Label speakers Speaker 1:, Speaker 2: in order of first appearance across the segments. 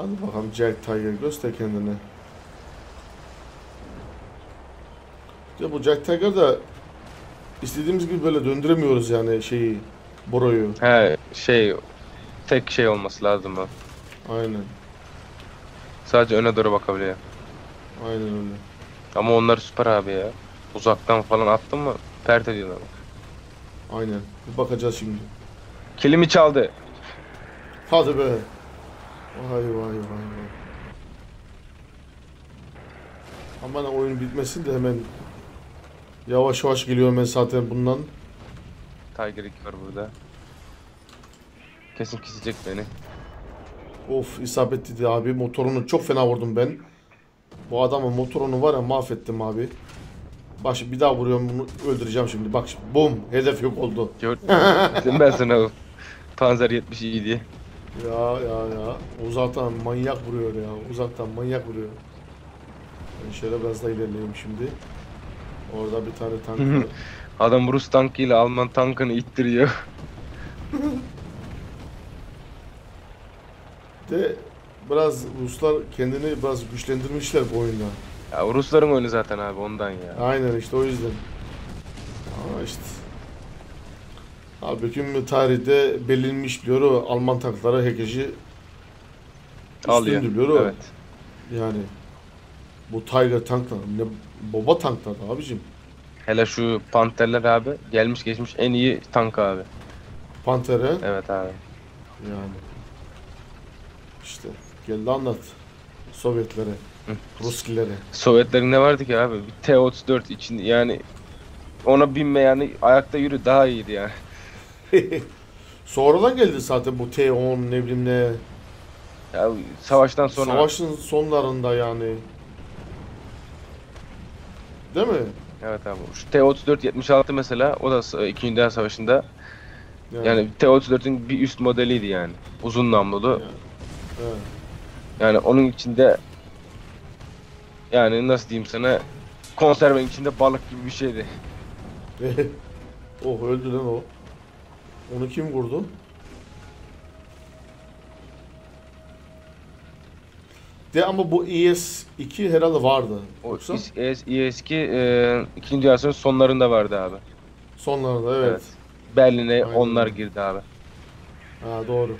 Speaker 1: Hadi bakalım Jack Tiger göster kendini. Ya bu Jack Tiger da istediğimiz gibi böyle döndüremiyoruz yani şeyi Boro'yu.
Speaker 2: He şey tek şey olması lazım o.
Speaker 1: Aynen.
Speaker 2: Sadece öne doğru bakabiliyor.
Speaker 1: Aynen öyle.
Speaker 2: Ama onlar süper abi ya. Uzaktan falan attın mı pert ediyorlar.
Speaker 1: Aynen. Bir bakacağız şimdi.
Speaker 2: Kilimi çaldı.
Speaker 1: Hadi be. Vay vay vay vay. Aman oyun bitmesin de hemen yavaş yavaş geliyorum ben zaten bundan.
Speaker 2: Tiger 2 var burada. Kesin kesecek beni.
Speaker 1: Of isabet dedi abi. Motorunu çok fena vurdum ben. Bu adamın motorunu var ya mahvettim abi. Bak şimdi bir daha vuruyorum bunu öldüreceğim şimdi. Bak şimdi bum hedef yok oldu.
Speaker 2: Gör Dedim ben sana o Panzer 70 iyi diye.
Speaker 1: Ya ya ya. Uzaktan manyak vuruyor ya. Uzaktan manyak vuruyor. Ben şöyle biraz da ilerleyeyim şimdi. Orada bir tane tank var.
Speaker 2: Adam Rus tankıyla Alman tankını ittiriyor.
Speaker 1: De biraz Ruslar kendini biraz güçlendirmişler bu oyunda.
Speaker 2: Ya Rusların oyunu zaten abi ondan ya.
Speaker 1: Aynen işte o yüzden. Ama işte. Halbuki tarihte belirlenmiş biliyor o Alman tankları herkesi
Speaker 2: Alıyor.
Speaker 1: üstündü biliyor o.
Speaker 2: Evet.
Speaker 1: Yani bu Tiger tanklar ne baba tanklar abicim.
Speaker 2: Hele şu Panterler abi gelmiş geçmiş en iyi tank abi.
Speaker 1: Pantere
Speaker 2: Evet abi.
Speaker 1: yani. İşte geldi anlat Sovyetlere. Ruskilere.
Speaker 2: Sovyetlerin ne vardı ki abi? Bir T-34 için yani ona binme yani ayakta yürü daha iyiydi yani.
Speaker 1: Sonradan geldi zaten bu T-10 ne bileyim ne.
Speaker 2: Ya savaştan sonra
Speaker 1: Savaşın sonlarında yani. Değil mi?
Speaker 2: Evet abi. Şu T-34 76 mesela o da s- 2. Dünya Savaşı'nda yani T-34'ün bir üst modeliydi yani. Uzun namlulu.
Speaker 1: Evet.
Speaker 2: Yani onun içinde yani nasıl diyeyim sana konservenin içinde balık gibi bir şeydi.
Speaker 1: oh öldü lan o. Onu kim vurdu? De ama bu ES2 herhalde vardı. Yoksa
Speaker 2: es- eski e, 2. Dünya Savaşı sonlarında vardı abi.
Speaker 1: sonlarında evet.
Speaker 2: Evet. Berlin'e onlar girdi abi.
Speaker 1: Ha doğru.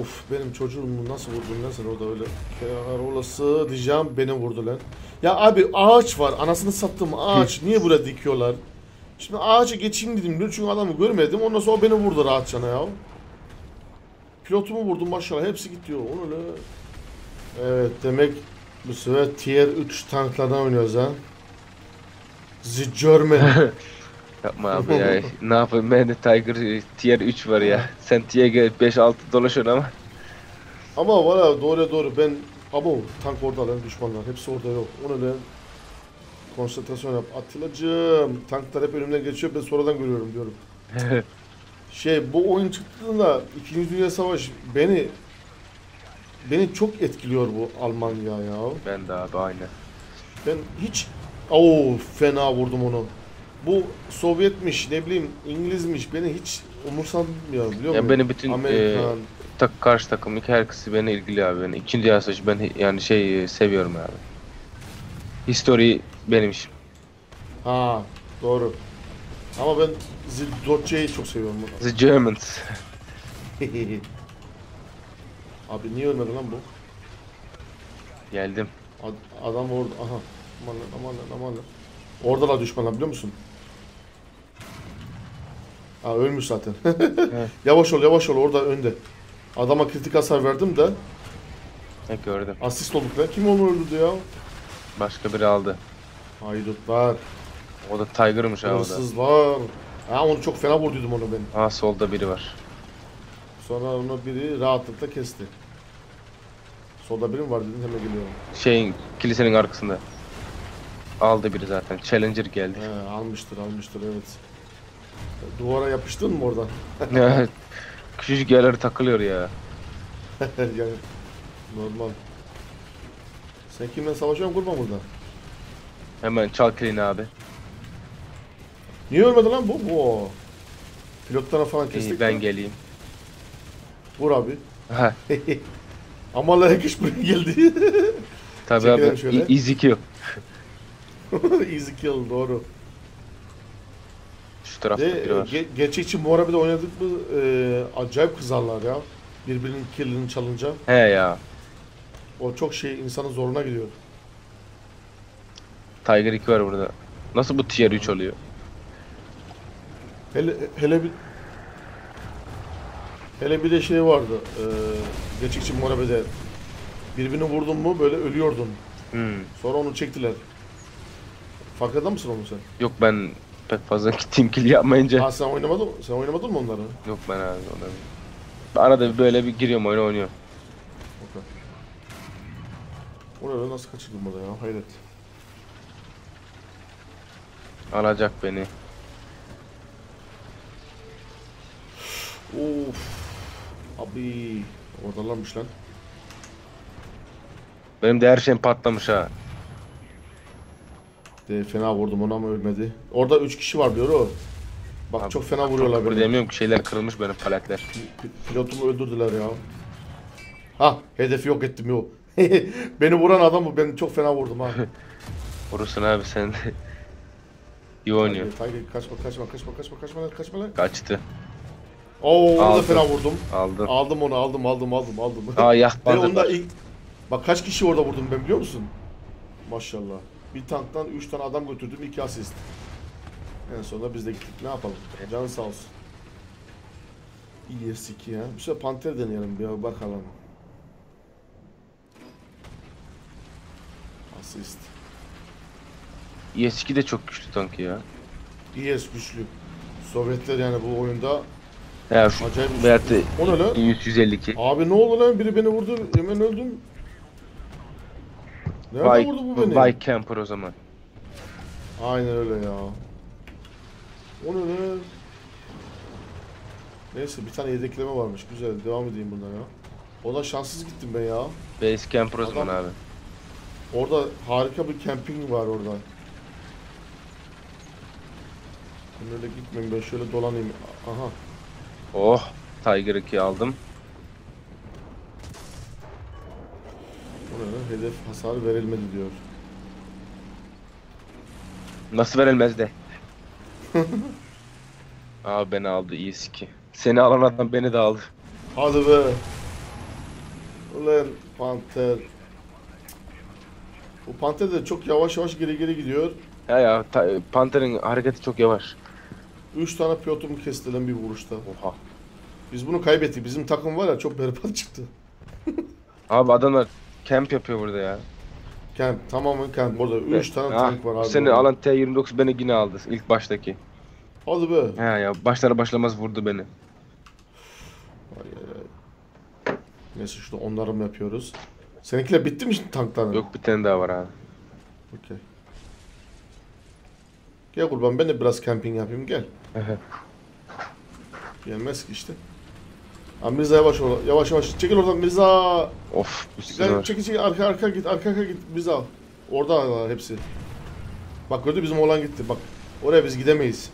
Speaker 1: Uf benim çocuğumu nasıl vurdun lan sen orada öyle? Kenar olası diyeceğim beni vurdu lan. Ya abi ağaç var anasını sattım ağaç niye buraya dikiyorlar? Şimdi ağaca geçeyim dedim dün çünkü adamı görmedim ondan sonra beni vurdu rahatçana ya. Pilotumu vurdum maşallah hepsi gitti o onu öyle. Evet demek bu sefer tier 3 tanklardan oynuyoruz ha. The German.
Speaker 2: Yapma abi ya. ne yapayım ben de Tiger Tier 3 var ya. Sen Tier 5-6 dolaşıyorsun ama.
Speaker 1: Ama valla doğru doğru ben abo tank orada lan düşmanlar hepsi orada yok. Onu ben konsantrasyon yap. Atillacığım tanklar hep önümden geçiyor ben sonradan görüyorum diyorum. Şey bu oyun çıktığında 2. Dünya Savaşı beni beni çok etkiliyor bu Almanya ya.
Speaker 2: ben de abi aynı.
Speaker 1: Ben hiç Oo fena vurdum onu. Bu Sovyetmiş ne bileyim İngilizmiş beni hiç umursamıyor biliyor
Speaker 2: Ya
Speaker 1: musun?
Speaker 2: beni bütün,
Speaker 1: Amerikan.
Speaker 2: Tak karşı takım iki herkesi beni ilgili abi. Ben ikinci dünya savaşı ben yani şey e, seviyorum abi. History benim işim.
Speaker 1: Ha doğru. Ama ben Zildotçe'yi çok seviyorum.
Speaker 2: The Germans.
Speaker 1: Abi niye ölmedi lan bu?
Speaker 2: Geldim.
Speaker 1: Ad- adam orada. Aha. Aman lan aman lan aman lan. Orada da düşmanlar biliyor musun? Ha ölmüş zaten. Yavaş ol yavaş ol orada önde. Adama kritik hasar verdim de
Speaker 2: Ne gördüm.
Speaker 1: asist olduk lan. Kim onu öldürdü ya?
Speaker 2: Başka biri aldı.
Speaker 1: Haydutlar,
Speaker 2: O da Tiger'mış abi o da.
Speaker 1: hırsızlar. Ha onu çok fena vurduydum onu ben.
Speaker 2: Aa solda biri var.
Speaker 1: Sonra onu biri rahatlıkla kesti. Solda biri mi var dedim hemen geliyorum.
Speaker 2: Şeyin kilisenin arkasında. Aldı biri zaten. Challenger geldi.
Speaker 1: He, almıştır almıştır evet. Duvara yapıştın mı orada?
Speaker 2: Evet. Küçücük yerlere takılıyor ya.
Speaker 1: yani normal. Sen kimle savaşıyorsun kurban burada?
Speaker 2: Hemen çal kilini abi.
Speaker 1: Niye ölmedi lan bu? Bu. Pilotlarına falan
Speaker 2: İyi,
Speaker 1: kestik.
Speaker 2: ben
Speaker 1: mi?
Speaker 2: geleyim.
Speaker 1: Vur abi. Ama Allah herkes buraya geldi.
Speaker 2: tabii
Speaker 1: Çekelim
Speaker 2: abi.
Speaker 1: şöyle.
Speaker 2: Easy kill.
Speaker 1: Easy kill doğru.
Speaker 2: Şu tarafta biri var.
Speaker 1: ge- gerçekçi muharebede oynadık mı e, acayip kızarlar ya. Birbirinin killini çalınca.
Speaker 2: He ya.
Speaker 1: O çok şey insanın zoruna gidiyor.
Speaker 2: Tiger 2 var burada. Nasıl bu tier 3 oluyor?
Speaker 1: Hele, hele bir hele bir de şey vardı. E, gerçekçi muharebede birbirini vurdun mu böyle ölüyordun.
Speaker 2: Hmm.
Speaker 1: Sonra onu çektiler. Farkında mısın onu sen?
Speaker 2: Yok ben pek fazla team kill yapmayınca.
Speaker 1: Ha sen oynamadın Sen oynamadın mı onları?
Speaker 2: Yok ben abi ona. Arada bir böyle bir giriyorum oyuna oynuyorum.
Speaker 1: Okey. Orada nasıl kaçırdım burada ya? Hayret.
Speaker 2: Alacak beni.
Speaker 1: Of. Abi. Oradalarmış lan.
Speaker 2: Benim de her şeyim patlamış ha.
Speaker 1: De fena vurdum ona ama ölmedi. Orada 3 kişi var diyor o. Bak
Speaker 2: Abi,
Speaker 1: çok fena vuruyorlar beni.
Speaker 2: demiyorum ki şeyler kırılmış benim paletler.
Speaker 1: Pi- Pilotumu öldürdüler ya. Ha hedefi yok ettim yo. beni vuran adam bu. Ben çok fena vurdum ha.
Speaker 2: Vurursun abi sen. İyi oynuyor.
Speaker 1: Tiger kaçma kaçma kaçma kaçma kaçma lan kaçma lan.
Speaker 2: Kaçtı.
Speaker 1: Oo orada
Speaker 2: Aldım.
Speaker 1: fena vurdum.
Speaker 2: Aldım.
Speaker 1: Aldım onu aldım aldım aldım aldım.
Speaker 2: Aa yakmadı.
Speaker 1: onda ilk... Bak kaç kişi orada vurdum ben biliyor musun? Maşallah. Bir tanktan 3 tane adam götürdüm 2 asist. En sonunda biz de gittik. Ne yapalım? Canın sağ olsun. ES2 ya. Bir şey panter deneyelim bir bakalım. Asist.
Speaker 2: ES2 de çok güçlü tank ya.
Speaker 1: ES güçlü. Sovyetler yani bu oyunda
Speaker 2: Ya şu
Speaker 1: acayip
Speaker 2: veyahut da
Speaker 1: O ne lan?
Speaker 2: 152.
Speaker 1: Abi ne oldu lan? Biri beni vurdu. Hemen öldüm. Nerede
Speaker 2: Vay,
Speaker 1: vurdu bu beni?
Speaker 2: vay camper o zaman.
Speaker 1: Aynen öyle ya. O ne lan? Neyse bir tane yedekleme varmış. Güzel. Devam edeyim bundan ya. O da şanssız gittim ben ya.
Speaker 2: Base camper o zaman abi.
Speaker 1: Orada harika bir camping var orada. Ben öyle gitmeyeyim ben şöyle dolanayım. Aha.
Speaker 2: Oh. Tiger 2 aldım.
Speaker 1: Hedef hasar verilmedi diyor.
Speaker 2: Nasıl verilmez de. Abi beni aldı ES2. Seni alan adam beni de aldı.
Speaker 1: Hadi be. Ulan panter. Bu panter de çok yavaş yavaş geri geri gidiyor.
Speaker 2: Ya ya ta- Panther'in hareketi çok yavaş.
Speaker 1: 3 tane pilotumu kesti lan bir vuruşta.
Speaker 2: Oha.
Speaker 1: Biz bunu kaybettik. Bizim takım var ya çok berbat çıktı.
Speaker 2: Abi adamlar camp yapıyor burada ya.
Speaker 1: Camp tamamen camp. Burada 3 tane
Speaker 2: Ha,
Speaker 1: tank var abi.
Speaker 2: Seni alan T29 beni yine aldı ilk baştaki.
Speaker 1: Hadi be.
Speaker 2: He ya başlar başlamaz vurdu beni.
Speaker 1: Neyse şurada onarım yapıyoruz. Seninkiler bitti mi şimdi tankların?
Speaker 2: Yok bir tane daha var abi.
Speaker 1: Okey. Gel kurban ben de biraz camping yapayım gel. Gelmez ki işte. Ha Mirza yavaş ol. Yavaş yavaş. Çekil oradan Mirza.
Speaker 2: of
Speaker 1: Gel çekil çekil arka arka git arka arka git Mirza. Orada var hepsi. Bak gördü bizim oğlan gitti bak. Oraya biz gidemeyiz.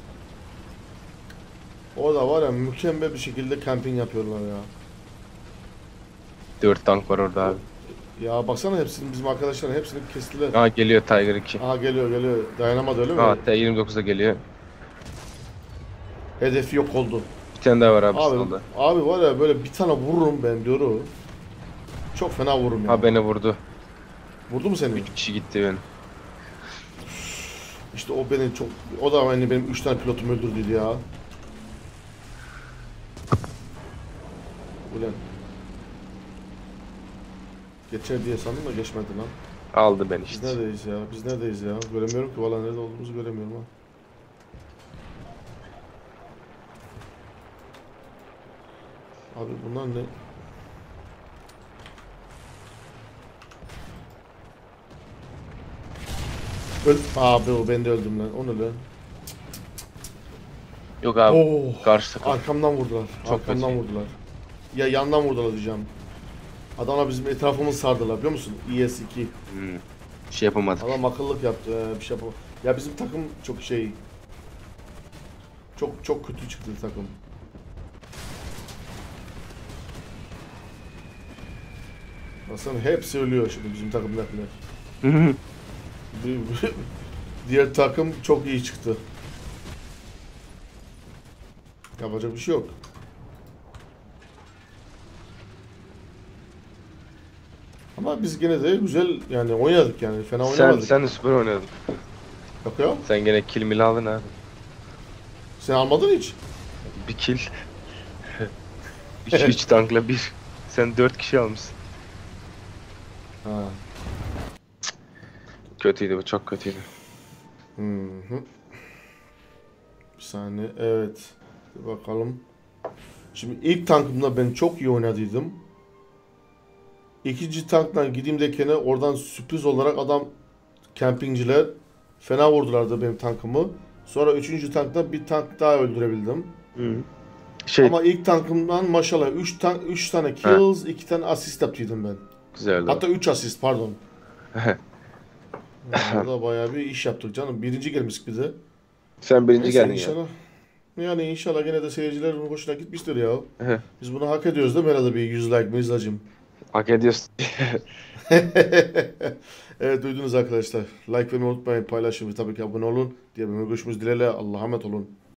Speaker 1: Orada var ya mükemmel bir şekilde camping yapıyorlar ya.
Speaker 2: 4 tank var orada abi.
Speaker 1: Ya baksana hepsini bizim arkadaşların hepsini kestiler.
Speaker 2: Aa geliyor Tiger 2.
Speaker 1: Aha geliyor geliyor. Dayanamadı öyle mi?
Speaker 2: Aa T29 da geliyor.
Speaker 1: Hedefi yok oldu.
Speaker 2: Tane daha var abi,
Speaker 1: Abi,
Speaker 2: solda.
Speaker 1: abi var ya böyle bir tane vururum ben diyorum. Çok fena vururum ya.
Speaker 2: Ha beni vurdu.
Speaker 1: Vurdu mu seni?
Speaker 2: 3 kişi gitti benim.
Speaker 1: İşte o beni çok... O da hani benim 3 tane pilotumu öldürdüydü ya. Ulan. Geçer diye sandım da geçmedi lan.
Speaker 2: Aldı
Speaker 1: Biz
Speaker 2: işte.
Speaker 1: neredeyiz ya? Biz neredeyiz ya? Göremiyorum ki valla nerede olduğumuzu göremiyorum ha. Abi bunlar ne? Öl abi o ben de öldüm lan. O ne lan?
Speaker 2: Yok abi.
Speaker 1: Oh!
Speaker 2: Karşı takım.
Speaker 1: Arkamdan vurdular.
Speaker 2: Çok
Speaker 1: Arkamdan
Speaker 2: kötü.
Speaker 1: vurdular. Ya yandan vurdular diyeceğim. Adamlar bizim etrafımızı sardılar biliyor musun? ES2.
Speaker 2: Hmm. Şey yapamadık.
Speaker 1: Adam akıllık yaptı. ee, bir şey yapamadı. Ya bizim takım çok şey... Çok çok kötü çıktı takım. Baksana hepsi ölüyor şimdi bizim takımdakiler. Diğer takım çok iyi çıktı. Yapacak bir şey yok. Ama biz gene de güzel yani oynadık yani fena
Speaker 2: sen,
Speaker 1: oynamadık.
Speaker 2: sen de süper oynadın.
Speaker 1: Yok ya.
Speaker 2: Sen gene kill mill aldın abi.
Speaker 1: Sen almadın hiç.
Speaker 2: Bir kill. 3 3 tankla bir. Sen 4 kişi almışsın.
Speaker 1: Ha.
Speaker 2: Kötüydü bu çok kötüydü.
Speaker 1: Hı hı. Bir saniye. Evet. Bir bakalım. Şimdi ilk tankımda ben çok iyi oynadıydım. İkinci tanktan gideyim derken oradan sürpriz olarak adam kempingciler fena vurdulardı benim tankımı. Sonra üçüncü tankta bir tank daha öldürebildim.
Speaker 2: Şey
Speaker 1: Ama ilk tankımdan maşallah 3 tank 3 tane kills, 2 tane asist yaptıydım ben.
Speaker 2: Güzeldi.
Speaker 1: Hatta 3 asist pardon. Burada bayağı bir iş yaptık canım. Birinci gelmiştik bir de.
Speaker 2: Sen birinci
Speaker 1: Neyse,
Speaker 2: geldin ya.
Speaker 1: inşallah. Yani inşallah gene de seyircilerin hoşuna gitmiştir ya. Biz bunu hak ediyoruz değil mi herhalde bir 100 like mi izlacım?
Speaker 2: Hak ediyorsun.
Speaker 1: evet duydunuz arkadaşlar. Like vermeyi unutmayın, paylaşın ve tabii ki abone olun. Diye bir görüşümüz dileğiyle. Allah'a emanet olun.